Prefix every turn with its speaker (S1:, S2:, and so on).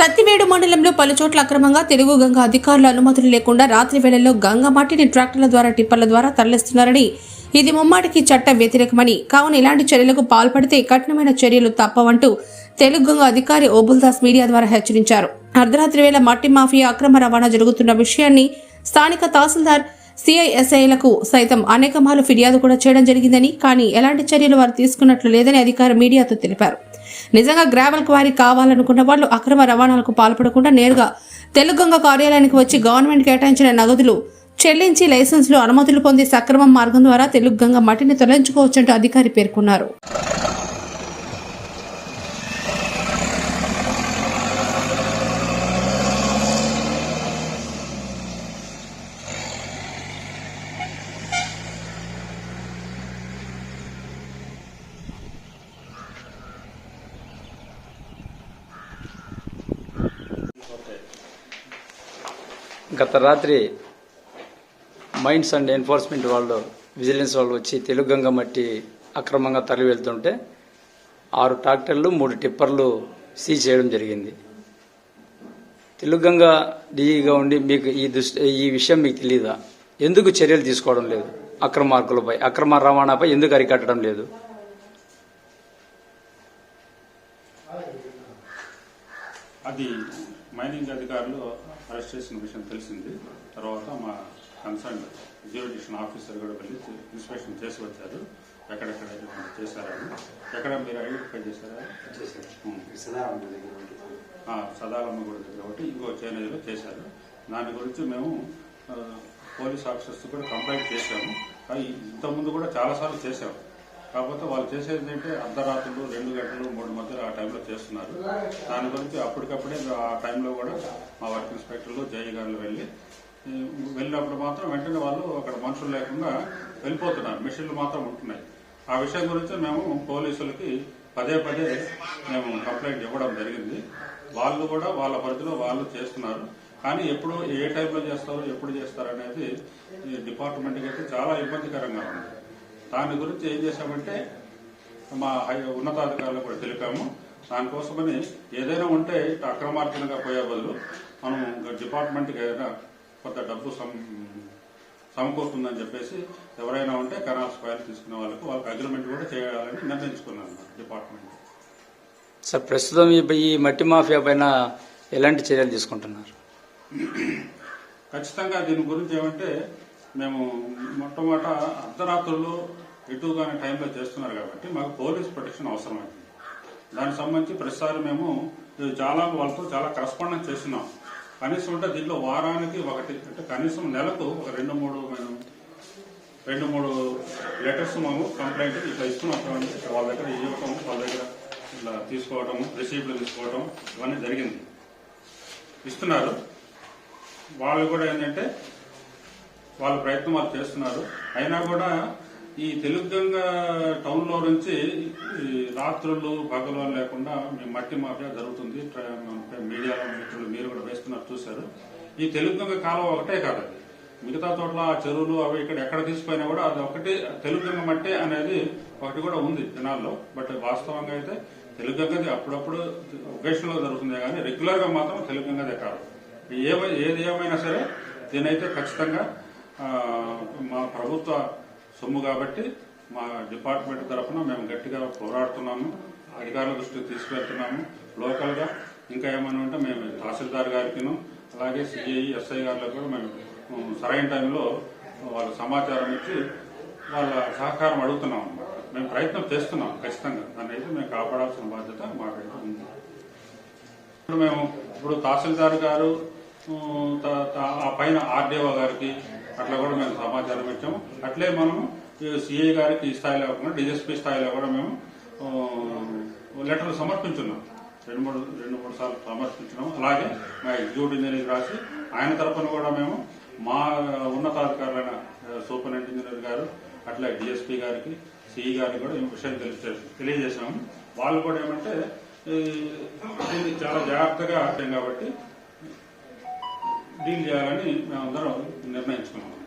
S1: సత్తివేడు మండలంలో పలుచోట్ల అక్రమంగా తెలుగు గంగ అధికారుల అనుమతులు లేకుండా రాత్రి వేళల్లో గంగ మట్టిని ట్రాక్టర్ల ద్వారా టిప్పర్ల ద్వారా తరలిస్తున్నారని. ఇది ముమ్మాటికి చట్ట వ్యతిరేకమని. కావున ఇలాంటి చర్యలకు పాల్పడితే కఠినమైన చర్యలు తప్పవంటూ తెలుగు గంగ అధికారి ఓబుల్దాస్ మీడియా ద్వారా హెచ్చరించారు. అర్ధరాత్రి వేళ మట్టి మాఫియా అక్రమ రవాణా జరుగుతున్న విషయాన్ని స్థానిక తహసీల్దార్ సిఐఎస్ఐలకు సైతం అనేక మార్లు ఫిర్యాదు కూడా చేయడం జరిగిందని. కానీ ఎలాంటి చర్యలు వారు తీసుకున్నట్లు లేదని అధికారి మీడియాతో తెలిపారు. నిజంగా గ్రావెల్ క్వారీ కావాలనుకున్న వాళ్ళు అక్రమ రవాణాలకు పాల్పడకుండా నేరుగా తెలుగంగ కార్యాలయానికి వచ్చి గవర్నమెంట్ కేటాయించిన నగదులు చెల్లించి లైసెన్సులు అనుమతులు పొంది సక్రమం మార్గం ద్వారా తెలుగు గంగ మట్టిని తొలగించుకోవచ్చంటూ అధికారి పేర్కొన్నారు.
S2: గత రాత్రి మైండ్స్ అండ్ ఎన్ఫోర్స్మెంట్ వాళ్ళు విజిలెన్స్ వాళ్ళు వచ్చి తెలుగంగ మట్టి అక్రమంగా తరలి వెళ్తుంటే ఆరు ట్రాక్టర్లు మూడు టిప్పర్లు సీజ్ చేయడం జరిగింది. తెలుగంగ డీఈగా ఉండి మీకు ఈ దృష్టి ఈ విషయం మీకు తెలియదా ఎందుకు చర్యలు తీసుకోవడం లేదు? అక్రమార్కులపై అక్రమ రవాణాపై ఎందుకు అరికట్టడం లేదు?
S3: అది మైనింగ్ అధికారులు అరెస్ట్ చేసిన విషయం తెలిసింది. తర్వాత మా కన్సర్న్ జ్యూరిడిషన్ ఆఫీసర్ కూడా వెళ్ళి ఇన్స్పెక్షన్ చేసి వచ్చారు. ఎక్కడెక్కడ చేశారని ఎక్కడ మీరు ఐడెంటిఫై చేశారా? సదాలమ్మ గుడి దగ్గర ఒకటి. ఇంకో చేనేజీలో చేశారు. దాని గురించి మేము పోలీస్ ఆఫీసర్స్ కూడా కంప్లైంట్ చేశాము. ఇంతకుముందు కూడా చాలాసార్లు చేశాము కాకపోతే వాళ్ళు చేసేది ఏంటంటే అర్ధరాత్రులు రెండు గంటలు మూడు మధ్యలో ఆ టైంలో చేస్తున్నారు. దాని గురించి అప్పటికప్పుడే ఆ టైంలో కూడా మా వర్క్ ఇన్స్పెక్టర్లు జయ గారు వెళ్ళి వెళ్ళినప్పుడు మాత్రం వెంటనే వాళ్ళు అక్కడ మనుషులు లేకుండా వెళ్ళిపోతున్నారు. మిషన్లు మాత్రం ఉంటున్నాయి. ఆ విషయం గురించి మేము పోలీసులకి పదే పదే మేము కంప్లైంట్ ఇవ్వడం జరిగింది. వాళ్ళు కూడా వాళ్ళ పరిధిలో వాళ్ళు చేస్తున్నారు. కానీ ఎప్పుడు ఏ టైంలో చేస్తారు ఎప్పుడు చేస్తారు అనేది ఈ డిపార్ట్మెంట్కి అయితే చాలా ఇబ్బందికరంగా ఉంది. దాని గురించి ఏం చేశామంటే మా హై ఉన్నతాధికారులకు కూడా తెలిపాము. దానికోసమని ఏదైనా ఉంటే ఇటు అక్రమార్జనగా పోయే బదులు మనం డిపార్ట్మెంట్కి ఏదైనా కొంత డబ్బు సమ సమకూరుతుందని చెప్పేసి ఎవరైనా ఉంటే కెనాల్స్ ఫైల్ తీసుకునే వాళ్ళకి వాళ్ళకి అగ్రిమెంట్ కూడా చేయాలని నిర్ణయించుకున్నాను డిపార్ట్మెంట్.
S2: సార్ ప్రస్తుతం ఈ ఈ మట్టి మాఫియా పైన ఎలాంటి చర్యలు తీసుకుంటున్నారు?
S3: ఖచ్చితంగా దీని గురించి ఏమంటే మేము మొట్టమొదట అర్ధరాత్రులు ఎటుగానే టైంలో చేస్తున్నారు కాబట్టి మాకు పోలీస్ ప్రొటెక్షన్ అవసరమైంది. దానికి సంబంధించి ప్రతిసారి మేము చాలా వాళ్ళతో చాలా కరస్పాండెన్స్ చేస్తున్నాం. కనీసం అంటే దీంట్లో వారానికి ఒకటి అంటే కనీసం నెలకు ఒక రెండు మూడు మేము రెండు మూడు లెటర్స్ మేము కంప్లైంట్ ఇట్లా ఇస్తున్నాం వాళ్ళ దగ్గర ఇవ్వటం వాళ్ళ దగ్గర ఇట్లా తీసుకోవటం రిసీప్ట్లు తీసుకోవటం ఇవన్నీ జరిగింది. ఇస్తున్నారు. వాళ్ళు కూడా ఏంటంటే వాళ్ళ ప్రయత్నం వాళ్ళు చేస్తున్నారు. అయినా కూడా ఈ తెలుగంగ టౌన్లో నుంచి ఈ రాత్రులు పగలు లేకుండా మీ మట్టి మాఫియా జరుగుతుంది. మీడియాలో మిత్రులు మీరు కూడా వేస్తున్నారు చూశారు. ఈ తెలుగంగ కాలం ఒకటే కాదు అది. మిగతా చోట్ల చెరువులు అవి ఇక్కడ ఎక్కడ తీసుకుపోయినా కూడా అది ఒకటి తెలుగంగ మట్టి అనేది ఒకటి కూడా ఉంది జనాల్లో. బట్ వాస్తవంగా అయితే తెలుగంగది అప్పుడప్పుడు ఒకేషన్లో జరుగుతుంది కానీ రెగ్యులర్గా మాత్రం తెలుగంగదే కాదు. ఏమై ఏది ఏమైనా సరే దీనైతే ఖచ్చితంగా మా ప్రభుత్వ సొమ్ము కాబట్టి మా డిపార్ట్మెంట్ తరఫున మేము గట్టిగా పోరాడుతున్నాము అధికారుల దృష్టికి తీసుకెళ్తున్నాము లోకల్గా ఇంకా ఏమైనా ఉంటే మేము తహసీల్దార్ గారికిను అలాగే సిఐ ఎస్ఐ గారికి కూడా మేము సరైన టైంలో వాళ్ళ సమాచారం ఇచ్చి వాళ్ళ సహకారం అడుగుతున్నాం అనమాట మేము ప్రయత్నం చేస్తున్నాం ఖచ్చితంగా. దాన్ని అయితే మేము కాపాడాల్సిన బాధ్యత మాకైతే ఉంది. ఇప్పుడు మేము ఇప్పుడు తహసీల్దార్ గారు త- త- ఆ పైన ఆర్డీఓ గారికి అట్లా కూడా మేము సమాచారం ఇచ్చాము. అట్లే మనము సిఐ గారికి ఈ స్థాయిలో కాకుండా డిఎస్పీ స్థాయిలో కూడా మేము లెటర్ సమర్పించున్నాం. రెండు మూడు రెండు మూడు సార్లు సమర్పించినాము. అలాగే మా ఎగ్జిక్యూటివ్ ఇంజనీర్ రాసి ఆయన తరఫున కూడా మేము మా ఉన్నతాధికారులైన సూపర్ సూపరింటెండెంట్ ఇంజనీర్ గారు అట్లా డిఎస్పీ గారికి సిఈ గారికి కూడా ఈ విషయం తెలియజే తెలియజేశాము. వాళ్ళు కూడా ఏమంటే దీన్ని చాలా జాగ్రత్తగా అర్థం కాబట్టి డీల్ చేయాలని మేమందరం నిర్ణయించుకున్నాం.